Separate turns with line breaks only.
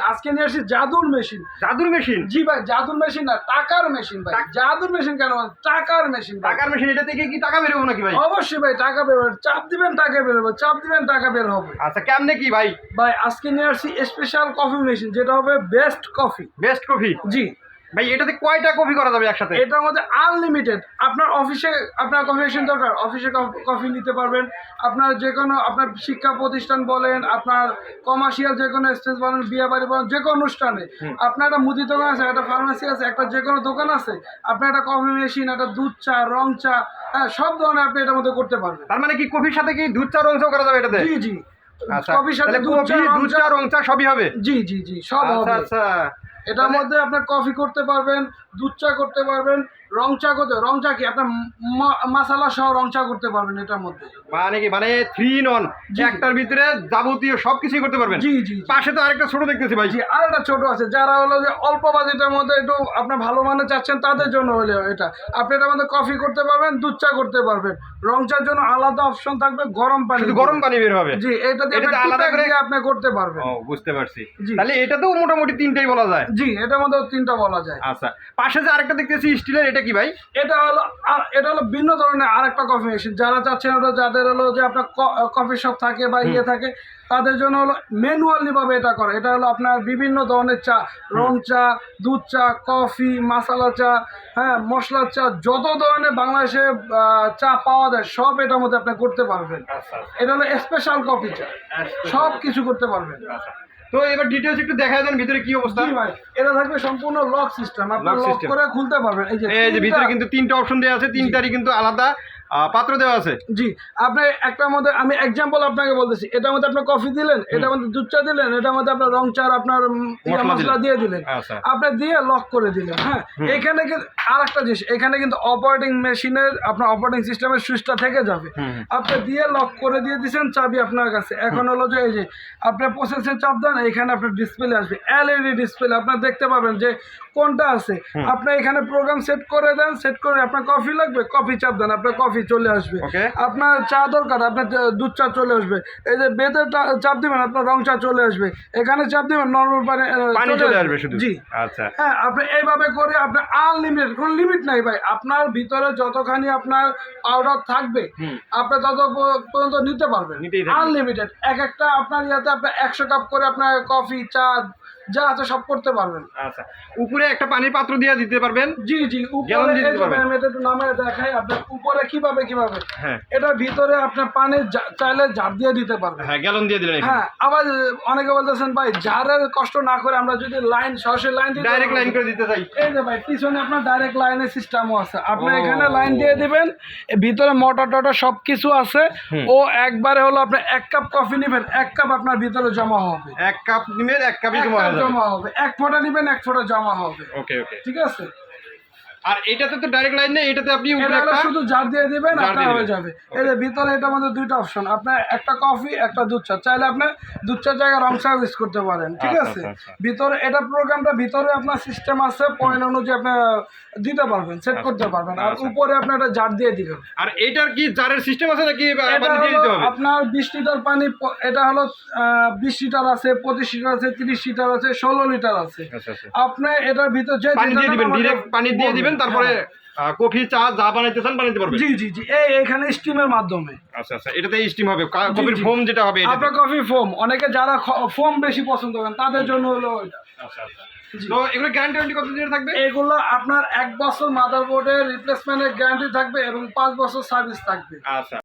আজকে নিয়ে আসছি জাদুর মেশিন।
জাদুর মেশিন?
জি ভাই জাদুর মেশিন না টাকার মেশিন ভাই। জাদুর মেশিন কেন? টাকার মেশিন
টাকার মেশিন এটা থেকে কি টাকা বেরোবো নাকি ভাই?
অবশ্যই ভাই টাকা বের হবে। চাপ দিবেন টাকা বের হবে। চাপ দিবেন টাকা বের হবে।
আচ্ছা কেমনে কি ভাই?
ভাই আজকে নিয়ে আসছি স্পেশাল কফি মেশিন যেটা হবে best coffee
best coffee
ji.
ভাই এটাতে কয়টা কফি করা যাবে একসাথে?
এটার মধ্যে আনলিমিটেড আপনার অফিসে আপনার কফি মেশিন দরকার। অফিসে কফি নিতে পারবেন। আপনার যে কোনো আপনার শিক্ষা প্রতিষ্ঠান বলেন আপনার কমার্শিয়াল যে কোনো স্টেজ বলেন বিয়ে বাড়ি বলেন যে কোনো অনুষ্ঠানে। আপনার একটা মুদি দোকান আছে একটা ফার্মেসি আছে একটা যে কোনো দোকান আছে আপনার একটা কফি মেশিন একটা দুধ চা রং চা হ্যাঁ সব ধরনের আপনি এটার মধ্যে করতে পারবেন।
তার মানে কি কফির সাথে কি দুধ চা রং চা করা যাবে এটাতে?
জি জি।
আচ্ছা।
কফির সাথে দুধ চা রং চা
চা রং চা সবই হবে?
জি জি জি সব
আচ্ছা
হবে।
আচ্ছা।
এটার মধ্যে আপনার কফি করতে পারবেন দুধ চা করতে পারবেন রং চা করতে রং চা কি? আপনার মশলা সহ রং চা করতে পারবেন এটার মধ্যে।
মানে কি? মানে থ্রি নন
জি।
একটার ভিতরে যাবতীয় সবকিছুই করতে পারবেন।
জি জি।
পাশে তো আরেকটা ছোট দেখতেছি ভাই।
জি আর একটা ছোট আছে। যারা হলো যে অল্প বাজেটের মধ্যে একটু আপনার ভালো মানে চাচ্ছেন তাদের জন্য হলে এটা। আপনি এটার মধ্যে কফি করতে পারবেন দুধ চা করতে পারবেন। রং চার জন্য আলাদা অপশন থাকবে গরম পানি
গরম পানি বের হবে।
জি এটা দিয়ে
আলাদা করে-
আপনি করতে পারবেন।
ও বুঝতে পারছি। তাহলে এটাতেও মোটামুটি তিনটাই বলা যায়।
জি এটার মধ্যে তিনটা বলা যায়।
আচ্ছা। পাশে যে আরেকটা দেখতেছি স্টিলের এটা কি ভাই?
এটা হলো আর এটা হলো ভিন্ন ধরনের আরেকটা কফি মেশিন যারা চাচ্ছেন ওটা যাদের হলো যে আপনার কফি শপ থাকে বা ইয়ে থাকে তাদের জন্য হলো ম্যানুয়ালি ভাবে এটা করে। এটা হলো আপনার বিভিন্ন ধরনের চা রং চা দুধ চা কফি মশলা চা হ্যাঁ মশলা চা যত ধরনের বাংলাদেশে চা পাওয়া যায় সব এটার মধ্যে আপনি করতে পারবেন।
আচ্ছা
এটা হলো স্পেশাল কফি চা। সব কিছু করতে পারবেন।
আচ্ছা। তো এবার ডিটেলস একটু দেখা দেন ভিতরে কি অবস্থা।
ভাই এটা থাকবে সম্পূর্ণ লক সিস্টেম আপনি লক করে খুলতে পারবেন। এই যে
এই যে ভিতরে কিন্তু তিনটা অপশন দেওয়া আছে তিনটারই কিন্তু আলাদা। পাত্র দেওয়া আছে?
জি আপনি একটার মধ্যে আমি এক্সাম্পল আপনাকে বলতেছি। এটার মধ্যে আপনি কফি দিলেন এটার মধ্যে দুধ চা দিলেন এটার মধ্যে আপনার রং চার আপনার
মশলা
দিয়ে দিলেন।
আচ্ছা।
আপনি দিয়ে লক করে দিলেন হ্যাঁ? এখানে কিন্তু আর একটা জিনিস এখানে কিন্তু অপারেটিং মেশিনের আপনার অপারেটিং সিস্টেমের সুইচটা থেকে যাবে। আপনি দিয়ে লক করে দিয়ে দিয়েছেন চাবি আপনার কাছে। এখন হলো যে এই যে আপনার প্রসেসে চাপ দেন এখানে আপনার ডিসপ্লে আসবে। এলইডি ডিসপ্লে আপনার দেখতে পাবেন যে কোনটা আছে। আপনি এখানে প্রোগ্রাম সেট করে দেন সেট করে আপনার কফি লাগবে কফি চাপ দেন। আপনার কফি চলে আসবে। আপনার চা দরকার আপনার দুধ চা চলে আসবে। এই যে বেতে চাপ দিবেন আপনার রং চা চলে আসবে। এখানে চাপ দিবেন নর্মাল পানি
চলে আসবে। শুধু?
জি।
আচ্ছা।
হ্যাঁ আপনি এইভাবে করে আপনার আনলিমিটেড কোনো লিমিট নাই ভাই। আপনার ভিতরে যতখানি আপনার পাউডার থাকবে। আপনি তত পর্যন্ত নিতে পারবেন। আনলিমিটেড এক একটা আপনার ইয়াতে আপনার একশো কাপ করে আপনার কফি চা যা আছে সব করতে পারবেন।
আচ্ছা উপরে একটা পানির পাত্র দিয়ে দিতে পারবেন?
জি জি উপরে
দিতে পারবেন।
আমি এটা একটু নামে দেখাই আপনার উপরে কীভাবে কীভাবে?
হ্যাঁ।
এটার ভিতরে আপনার পানি চাইলে ঝাড় দিয়ে দিতে পারবেন।
হ্যাঁ গ্যালন দিয়ে দিলেন
হ্যাঁ আবার অনেকে বলতেছেন ভাই ঝাড়ের কষ্ট না করে আমরা যদি লাইন সরাসরি লাইন দিতে
ডাইরেক্ট লাইন করে দিতে চাই।
এই যে ভাই পিছনে আপনার ডাইরেক্ট লাইনের সিস্টেমও আছে। আপনি এখানে লাইন দিয়ে দিবেন ভিতরে মোটর টটর সব কিছু আছে। ও একবারে হলো আপনি এক কাপ কফি নেবেন এক কাপ আপনার ভিতরে জমা হবে।
এক কাপ নিমের এক কাপই জমা
কাপ
যাবে
জমা হবে। এক ফোঁটা নিবেন এক ফোঁটা জমা হবে।
ওকে ওকে।
ঠিক আছে?
আর এটাতে তো ডাইরেক্ট লাইন নেই এটাতে আপনি উপরে
এটা শুধু জার দিয়ে দিবেন আপনার হয়ে যাবে। এই যে ভিতরে এটার মধ্যে দুইটা অপশন আপনার একটা কফি একটা দুধ চা। চাইলে আপনি দুধ চা জায়গায় রং চা ইউজ করতে পারেন ঠিক
আচ্ছা,
আছে?
আচ্ছা, আচ্ছা।
ভিতরে এটা প্রোগ্রামটা ভিতরে আপনার সিস্টেম আছে পয়েন্ট অনুযায়ী আপনি দিতে পারবেন সেট করতে পারবেন। আর। উপরে আপনি একটা জার দিয়ে দিবেন।
আর এটার কি জারের সিস্টেম আছে নাকি
এটা আপনার বিশ লিটার পানি এটা হলো বিশ লিটার আছে পঁচিশ লিটার আছে তিরিশ লিটার আছে ষোলো লিটার আছে। আপনি এটার ভিতর যে
পানি দিয়ে দিবেন ডিরেক্ট পানি দিয়ে দিবেন তারপরে
হ্যাঁ।
কফি চা যা বানাইতে চান বানাইতে পারবেন?
জি জি জি। এই এখানে স্টিমের মাধ্যমে।
আচ্ছা আচ্ছা এটাতে স্টিম হবে। কফির ফোম যেটা হবে।
আপনার কফি ফোম অনেকে যারা ফোম বেশি পছন্দ করেন তাদের জন্য হলো এটা।
আচ্ছা আচ্ছা। তো এগুলো গ্যারান্টি ওয়ারেন্টি কত দিনের থাকবে?
এগুলো আপনার এক বছর মাদারবোর্ডের রিপ্লেসমেন্টের গ্যারান্টি থাকবে এবং পাঁচ বছর সার্ভিস থাকবে।
আচ্ছা।